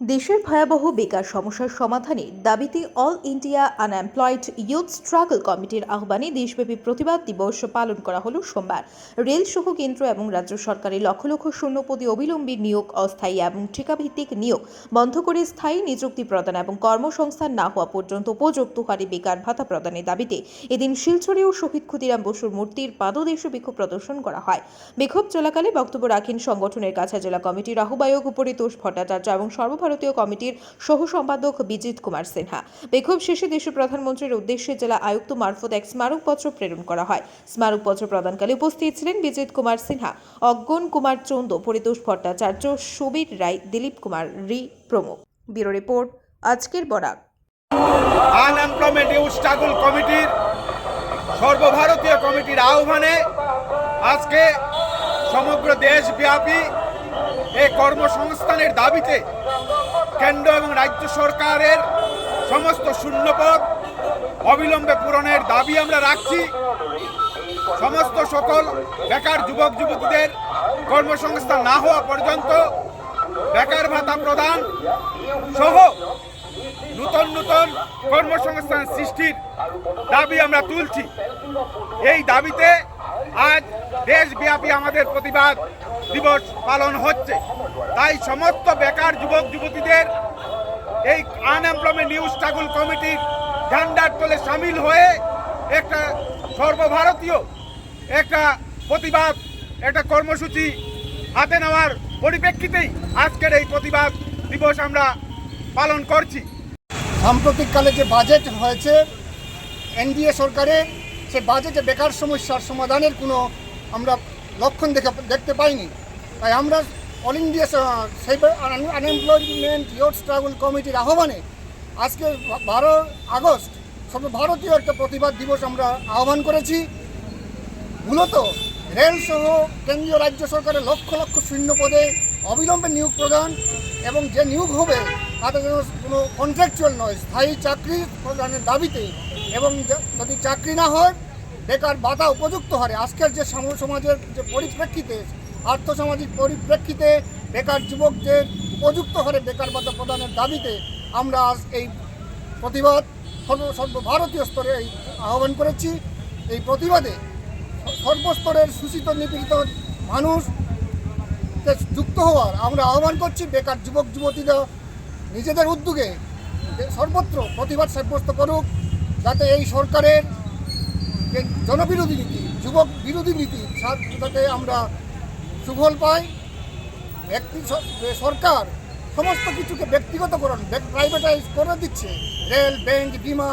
দেশের ভয়াবহ বেকার সমস্যার সমাধানে দাবিতে all India unemployed youth struggle কমিটির আহ্বানে দেশব্যাপী প্রতিবাদ দিবস পালন করা হলো সোমবার। রেল সহ কেন্দ্র এবং রাজ্য সরকারের লক্ষ লক্ষ শূন্যপদী অবিলম্বী নিয়োগ, অস্থায়ী এবং ঠিকাভিত্তিক নিয়োগ বন্ধ করে স্থায়ী নিযুক্তি প্রদান এবং কর্মসংস্থান না হওয়া পর্যন্ত উপযুক্ত হারে বেকার ভাতা প্রদানের দাবিতে এদিন শিলচরে ও শহীদ ক্ষুদিরাম বসুর মূর্তির পাদদেশে বিক্ষোভ প্রদর্শন করা হয়। বিক্ষোভ চলাকালে বক্তব্য রাখেন সংগঠনের কাছা জেলা কমিটির আহ্বায়ক পরিতোষ ভট্টাচার্য এবং সর্বভারতীয় কমিটির সহ সম্পাদক বিজিত কুমার সিনহা। বিক্ষোভ শেষে দেশের প্রধানমন্ত্রীর উদ্দেশ্যে জেলা আয়ুক্ত মারফত এক স্মারকপত্র প্রেরণ করা হয়। স্মারকপত্র প্রদানকালে উপস্থিত ছিলেন বিজিত কুমার সিনহা, অজ্ঞন কুমার চন্দ, পরিতোষ ভট্টাচার্য, সুবীর রায়, দিলীপ কুমার রি প্রমুখ। ব্যুরো রিপোর্ট, আজকের বরাক। আনএমপ্লয়মেন্ট ইউথ স্ট্রাগল কমিটির সর্বভারতীয় কমিটির আহ্বানে আজকে সমগ্র দেশব্যাপী এই কর্মসংস্থানের দাবিতে কেন্দ্র এবং রাজ্য সরকারের সমস্ত শূন্যপদ অবিলম্বে পূরণের দাবি আমরা রাখছি। সমস্ত সকল বেকার যুবক, যুবতীদের কর্মসংস্থান না হওয়া পর্যন্ত বেকার ভাতা প্রদান সহ নূতন নূতন কর্মসংস্থান সৃষ্টির দাবি আমরা তুলছি। এই দাবিতে আজ দেশব্যাপী আমাদের প্রতিবাদ দিবস পালন হচ্ছে। তাই সমস্ত বেকার যুবক, যুবতীদের এই আনএমপ্লয়মেন্ট নিউজ স্ট্রাগল কমিটির ঝান্ডার তলে সামিল হয়ে একটা সর্বভারতীয় একটা প্রতিবাদ, একটা কর্মসূচি হাতে নেওয়ার পরিপ্রেক্ষিতেই আজকের এই প্রতিবাদ দিবস আমরা পালন করছি। সাম্প্রতিককালে যে বাজেট হয়েছে, এনডিএ সরকারের সে বাজেটে বেকার সমস্যার সমাধানের কোনো আমরা লক্ষণ দেখে দেখতে পাইনি। তাই আমরা all India unemployment youth struggle কমিটির আহ্বানে আজকে বারো আগস্ট সব সর্বভারতীয় একটা প্রতিবাদ দিবস আমরা আহ্বান করেছি। মূলত রেল সহ কেন্দ্রীয় রাজ্য সরকারের লক্ষ লক্ষ শূন্য পদে অবিলম্বে নিয়োগ প্রদান এবং যে নিয়োগ হবে তাতে যেন কোনো কন্ট্রাকচুয়াল নয়, স্থায়ী চাকরি প্রদানের দাবিতে। এবং যদি চাকরি না হয়, বেকার বাধা উপযুক্ত হারে। আজকের যে সম- সমাজের যে পরিপ্রেক্ষিতে, আর্থসামাজিক পরিপ্রেক্ষিতে বেকার যুবকদের উপযুক্ত হারে বেকার ভাতা প্রদানের দাবিতে আমরা আজ এই প্রতিবাদ সর্ব, সর্বভারতীয় স্তরে এই আহ্বান করেছি। এই প্রতিবাদে সর্বস্তরের শোষিত, নিপীড়িত মানুষ যুক্ত হওয়ার আমরা আহ্বান করছি। বেকার যুবক, যুবতীরা নিজেদের উদ্যোগে সর্বত্র প্রতিবাদ সাব্যস্ত করুক, যাতে এই সরকারের যে জনবিরোধী নীতি, যুবক বিরোধী নীতি যাতে আমরা সুফল পাই ব্যক্তি সরকার সমস্ত কিছুকে ব্যক্তিগতকরণ প্রাইভেটাইজ করে দিচ্ছে, রেল ব্যাংক বিমা,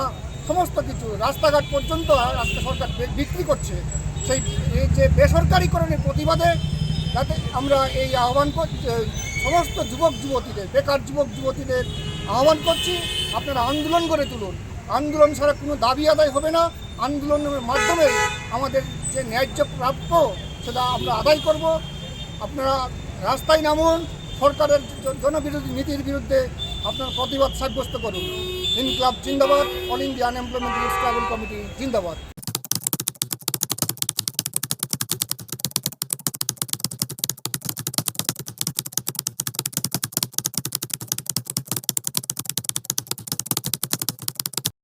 সমস্ত কিছু, রাস্তাঘাট পর্যন্ত আজকে সরকার বিক্রি করছে। সেই যে বেসরকারিকরণের প্রতিবাদে যাতে আমরা এই আহ্বান সমস্ত যুবক যুবতীদের, বেকার যুবক যুবতীদের আহ্বান করছি, আপনারা আন্দোলন করে তুলুন। আন্দোলন ছাড়া কোনো দাবি আদায় হবে না। আন্দোলনের মাধ্যমে আমাদের যে ন্যায্য প্রাপ্য সেটা আমরা আদায় করব। আপনারা রাস্তায় নামুন, সরকারের জনবিরোধী নীতির বিরুদ্ধে আপনার প্রতিবাদ সাব্যস্ত করুন। ইনক্লাব জিন্দাবাদ, all India unemployment struggle committee জিন্দাবাদ।